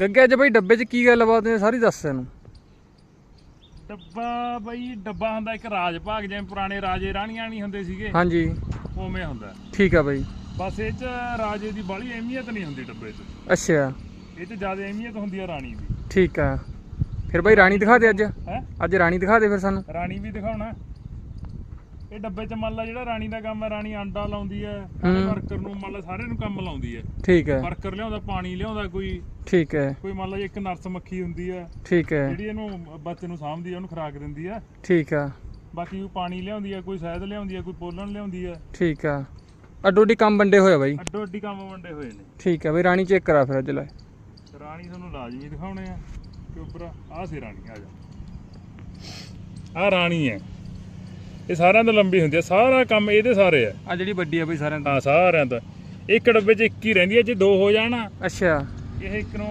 ਗੱਗੇ ਅੱਜ ਬਈ ਡੱਬੇ 'ਚ ਕੀ ਗੱਲਬਾਤ ਨੇ ਸਾਰੀ ਦੱਸ ਤੈਨੂੰ ਡੱਬਾ ਬਈ ਡੱਬਾ ਹੁੰਦਾ ਇੱਕ ਰਾਜ ਭਾਗ ਜਿਵੇਂ ਪੁਰਾਣੇ ਰਾਜੇ ਰਾਣੀਆਂ ਨਹੀਂ ਹੁੰਦੇ ਸੀਗੇ। ਹਾਂਜੀ। ਉਵੇਂ ਹੁੰਦਾ। ਠੀਕ ਆ ਬਈ। ਬਸ ਇਹ ਚ ਰਾਜੇ ਦੀ ਬਾਹਲੀ ਅਹਿਮੀਅਤ ਨਹੀਂ ਹੁੰਦੀ ਡੱਬੇ 'ਚ। ਅੱਛਾ। ਇਹ 'ਚ ਜ਼ਿਆਦਾ ਅਹਿਮੀਅਤ ਹੁੰਦੀ ਆ ਰਾਣੀ ਦੀ। ਠੀਕ ਆ। ਫਿਰ ਬਈ ਰਾਣੀ ਦਿਖਾ ਦੇ ਅੱਜ। ਹੈ? ਅੱਜ ਰਾਣੀ ਦਿਖਾ ਦੇ ਫਿਰ ਸਾਨੂੰ। ਰਾਣੀ ਵੀ ਦਿਖਾਉਣਾ। ਇਹ ਡੱਬੇ 'ਚ ਮੰਨ ਲਾ ਜਿਹੜਾ ਰਾਣੀ ਦਾ ਕੰਮ ਹੈ ਰਾਣੀ ਆਂਡਾ ਲਾਉਂਦੀ ਹੈ ਹੂੰ। ਵਰਕਰ ਨੂੰ ਮੰਨ ਲਾ ਸਾਰਿਆਂ ਨੂੰ ਕੰਮ ਲਾਉਂਦੀ ਹੈ। ਠੀਕ ਹੈ। ਵਰਕਰ ਲਿਆਉਂਦਾ ਪਾਣੀ ਲਿਆਉਂਦਾ ਕੋਈ ਠੀਕ ਹੈ। ਕੋਈ ਮੰਨ ਲਾ ਇੱਕ ਨਰਸ ਮੱਖੀ ਹੁੰਦੀ ਹੈ ਠੀਕ ਹੈ। ਜਿਹੜੀ ਇਹਨੂੰ ਬੱਚੇ ਨੂੰ ਸਾਂਭਦੀ ਹੈ ਉਹਨੂੰ ਖੁਰਾਕ ਦਿੰਦੀ ਹੈ। ਠੀਕ ਆ ਬਾਕੀ ਕੋਈ ਪਾਣੀ ਲਿਆਉਂਦੀ ਹੈ ਕੋਈ ਸ਼ਹਿਦ ਲਿਆਉਂਦੀ ਹੈ ਕੋਈ ਪੋਲਣ ਲਿਆਉਂਦੀ ਹੈ। ਠੀਕ ਆ ਅੱਡੋ ਅੱਡੀ ਕੰਮ ਵੰਡੇ ਹੋਇਆ ਬਾਈ? ਅੱਡੋ ਅੱਡੀ ਕੰਮ ਵੰਡੇ ਹੋਏ ਨੇ। ਠੀਕ ਆ ਬਈ ਰਾਣੀ ਚੈੱਕ ਕਰਾ ਫਿਰ ਅੱਜ ਲੈ। ਰਾਣੀ ਤੁਹਾਨੂੰ ਲਾਜ਼ਮੀ ਦਿਖਾਉਣੇ ਆ ਕਿ ਉੱਪਰ ਆਹ ਸੀ ਰਾਣੀ ਆ ਜਾ। ਆਹ ਰਾਣੀ ਹੈ। ਇਹ ਸਾਰਿਆਂ ਤੋਂ ਲੰਬੀ ਹੁੰਦੀ ਹੈ ਸਾਰਾ ਕੰਮ ਇਹਦੇ ਸਾਰੇ ਆ। ਆ ਜਿਹੜੀ ਵੱਡੀ ਆ ਬਈ ਸਾਰਿਆਂ ਹਾਂ ਸਾਰਿਆਂ ਦਾ ਇੱਕ ਡੱਬੇ 'ਚ ਇੱਕ ਹੀ ਰਹਿੰਦੀ ਹੈ ਜੇ ਦੋ ਹੋ ਜਾਣ। ਅੱਛਾ। ਇਹ ਇੱਕ ਨੂੰ